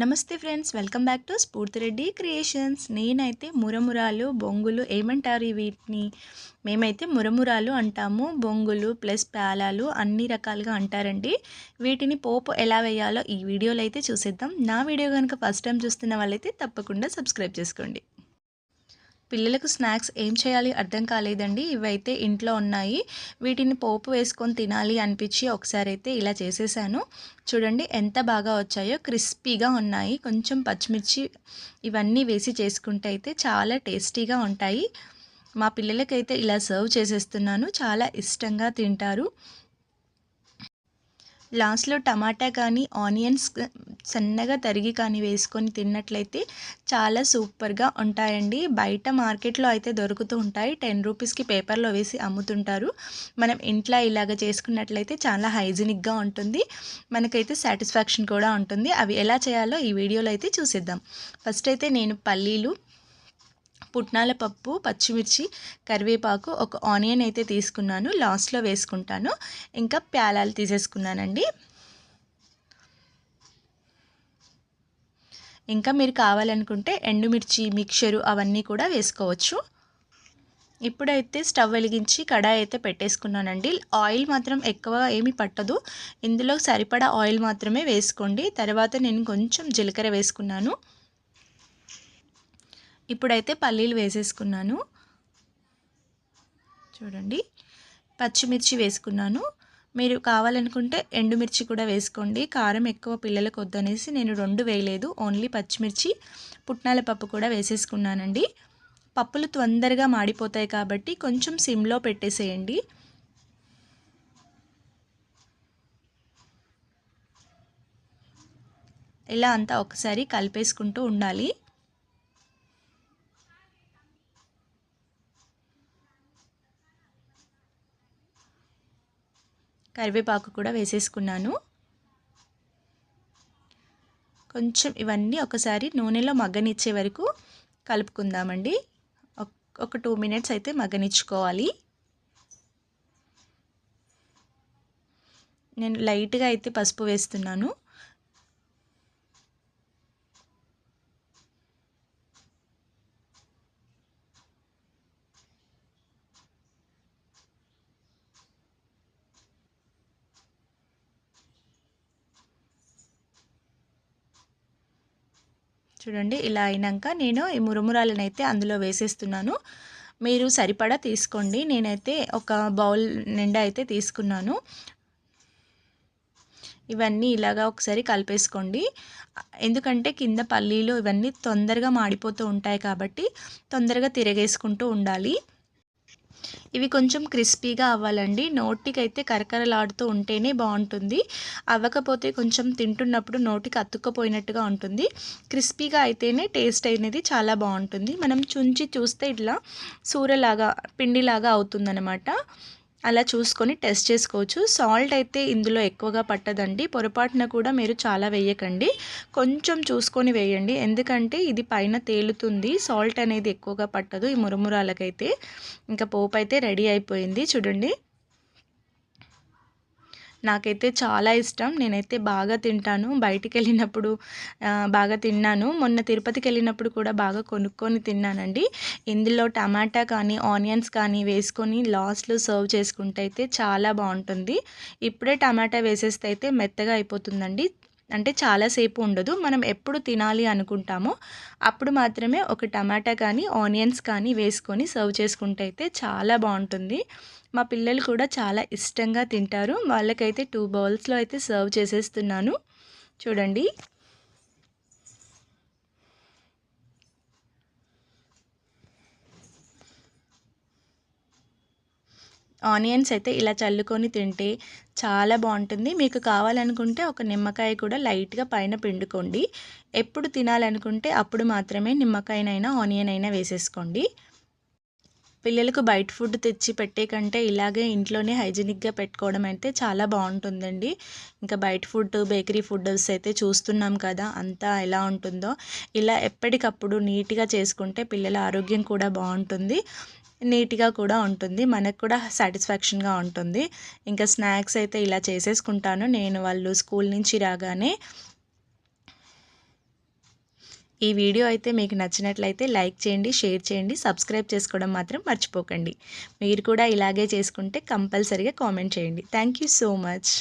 నమస్తే friends welcome back to Spoorthi Reddy creations. నేనైతే మురమురాలు బొంగులు ఏమంటారు వీటిని? మేమైతే మురమురాలు అంటాము బొంగులు ప్లస్ పేలాలు అన్ని రకాలుగా అంటారండి. వీటిని పోపు ఎలా వేయాలో ఈ వీడియోలో అయితే చూసేద్దాం. నా వీడియో కనుక ఫస్ట్ టైం చూస్తున్న వాళ్ళైతే తప్పకుండా సబ్స్క్రైబ్ చేసుకోండి. పిల్లలకు స్నాక్స్ ఏం చేయాలి అర్థం కాలేదండి. ఇవైతే ఇంట్లో ఉన్నాయి. వీటిని పోపు వేసుకొని తినాలి అనిపించి ఒకసారి అయితే ఇలా చేసేసాను. చూడండి ఎంత బాగా వచ్చాయో. క్రిస్పీగా ఉన్నాయి. కొంచెం పచ్చిమిర్చి ఇవన్నీ వేసి చేసుకుంటే అయితే చాలా టేస్టీగా ఉంటాయి. మా పిల్లలకైతే ఇలా సర్వ్ చేసేస్తున్నాను. చాలా ఇష్టంగా తింటారు. లాస్ట్లో టమాటా కానీ ఆనియన్స్ సన్నగా తరిగి కానీ వేసుకొని తిన్నట్లయితే చాలా సూపర్గా ఉంటాయండి. బయట మార్కెట్లో అయితే దొరుకుతూ ఉంటాయి. టెన్ రూపీస్కి పేపర్లో వేసి అమ్ముతుంటారు. మనం ఇంట్లో ఇలాగ చేసుకున్నట్లయితే చాలా హైజీనిక్గా ఉంటుంది. మనకైతే సాటిస్ఫాక్షన్ కూడా ఉంటుంది. అవి ఎలా చేయాలో ఈ వీడియోలో అయితే చూసేద్దాం. ఫస్ట్ అయితే నేను పల్లీలు పుట్నాల పప్పు పచ్చిమిర్చి కరివేపాకు ఒక ఆనియన్ అయితే తీసుకున్నాను. లాస్ట్లో వేసుకుంటాను. ఇంకా ప్యాలాలు తీసేసుకున్నానండి. ఇంకా మీరు కావాలనుకుంటే ఎండుమిర్చి మిక్చరు అవన్నీ కూడా వేసుకోవచ్చు. ఇప్పుడైతే స్టవ్ వెలిగించి కడాయి అయితే పెట్టేసుకున్నానండి. ఆయిల్ మాత్రం ఎక్కువ ఏమి పట్టదు. ఇందులో సరిపడా ఆయిల్ మాత్రమే వేసుకోండి. తర్వాత నేను కొంచెం జీలకర్ర వేసుకున్నాను. ఇప్పుడైతే పల్లీలు వేసేసుకున్నాను. చూడండి. పచ్చిమిర్చి వేసుకున్నాను. మీరు కావాలనుకుంటే ఎండుమిర్చి కూడా వేసుకోండి. కారం ఎక్కువ పిల్లలకు వద్దనేసి నేను రెండు వేయలేదు. ఓన్లీ పచ్చిమిర్చి పుట్నాల పప్పు కూడా వేసేసుకున్నానండి. పప్పులు తొందరగా మాడిపోతాయి కాబట్టి కొంచెం సిమ్లో పెట్టేసేయండి. ఇలా అంతా ఒకసారి కలిపేసుకుంటూ ఉండాలి. కరివేపాకు కూడా వేసేసుకున్నాను. కొంచెం ఇవన్నీ ఒకసారి నూనెలో మగ్గనిచ్చే వరకు కలుపుకుందామండి. ఒక టూ మినిట్స్ అయితే మగ్గనిచ్చుకోవాలి. నేను లైట్గా అయితే పసుపు వేస్తున్నాను. చూడండి ఇలా అయినాక నేను ఈ మురమురాలను అయితే అందులో వేసేస్తున్నాను. మీరు సరిపడా తీసుకోండి. నేనైతే ఒక బౌల్ నిండా అయితే తీసుకున్నాను. ఇవన్నీ ఇలాగా ఒకసారి కలిపేసుకోండి. ఎందుకంటే కింద పల్లీలు ఇవన్నీ తొందరగా మాడిపోతూ ఉంటాయి కాబట్టి తొందరగా తిరగేసుకుంటూ ఉండాలి. ఇవి కొంచెం క్రిస్పీగా అవ్వాలండి. నోటికి అయితే కరకరలాడుతూ ఉంటేనే బాగుంటుంది. అవ్వకపోతే కొంచెం తింటున్నప్పుడు నోటికి అతుక్కపోయినట్టుగా ఉంటుంది. క్రిస్పీగా అయితేనే టేస్ట్ అనేది చాలా బాగుంటుంది. మనం చుంచి చూస్తే ఇట్లా సూరలాగా పిండిలాగా అవుతుందన్నమాట. అలా చూసుకొని టెస్ట్ చేసుకోవచ్చు. సాల్ట్ అయితే ఇందులో ఎక్కువగా పట్టదండి. పొరపాటున కూడా మీరు చాలా వేయకండి. కొంచెం చూసుకొని వేయండి. ఎందుకంటే ఇది పైన తేలుతుంది. సాల్ట్ అనేది ఎక్కువగా పట్టదు ఈ మురమురాలకైతే. ఇంకా పోపు అయితే రెడీ అయిపోయింది. చూడండి. నాకైతే చాలా ఇష్టం. నేనైతే బాగా తింటాను. బయటికి వెళ్ళినప్పుడు బాగా తిన్నాను. మొన్న తిరుపతికి వెళ్ళినప్పుడు కూడా బాగా కొనుక్కొని తిన్నానండి. ఇందులో టమాటా కానీ ఆనియన్స్ కానీ వేసుకొని లాస్ట్లో సర్వ్ చేసుకుంటే అయితే చాలా బాగుంటుంది. ఇప్పుడే టమాటా వేసేస్తే అయితే మెత్తగా అయిపోతుందండి. అంటే చాలాసేపు ఉండదు. మనం ఎప్పుడు తినాలి అనుకుంటామో అప్పుడు మాత్రమే ఒక టమాటా కానీ ఆనియన్స్ కానీ వేసుకొని సర్వ్ చేసుకుంటే అయితే చాలా బాగుంటుంది. మా పిల్లలు కూడా చాలా ఇష్టంగా తింటారు. వాళ్ళకైతే టూ బౌల్స్లో అయితే సర్వ్ చేసేస్తున్నాను. చూడండి. ఆనియన్స్ అయితే ఇలా చల్లుకొని తింటే చాలా బాగుంటుంది. మీకు కావాలనుకుంటే ఒక నిమ్మకాయ కూడా లైట్గా పైన పిండుకోండి. ఎప్పుడు తినాలనుకుంటే అప్పుడు మాత్రమే నిమ్మకాయనైనా ఆనియన్ అయినా వేసేసుకోండి. పిల్లలకు బయట ఫుడ్ తెచ్చి పెట్టే కంటే ఇలాగే ఇంట్లోనే హైజీనిక్గా పెట్టుకోవడం అయితే చాలా బాగుంటుందండి. ఇంకా బయట ఫుడ్ బేకరీ ఫుడ్స్ అయితే చూస్తున్నాం కదా అంతా ఎలా ఉంటుందో. ఇలా ఎప్పటికప్పుడు నీట్గా చేసుకుంటే పిల్లల ఆరోగ్యం కూడా బాగుంటుంది. నీట్గా కూడా ఉంటుంది. మనకు కూడా సాటిస్ఫాక్షన్గా ఉంటుంది. ఇంకా స్నాక్స్ అయితే ఇలా చేసేసుకుంటాను. నేను వాళ్ళు స్కూల్ నుంచి రాగానే ఈ వీడియో అయితే మీకు నచ్చినట్లయితే లైక్ చేయండి షేర్ చేయండి సబ్స్క్రైబ్ చేసుకోవడం మాత్రం మర్చిపోకండి. మీరు కూడా ఇలాగే చేసుకుంటే కంపల్సరీగా కామెంట్ చేయండి. Thank you so much.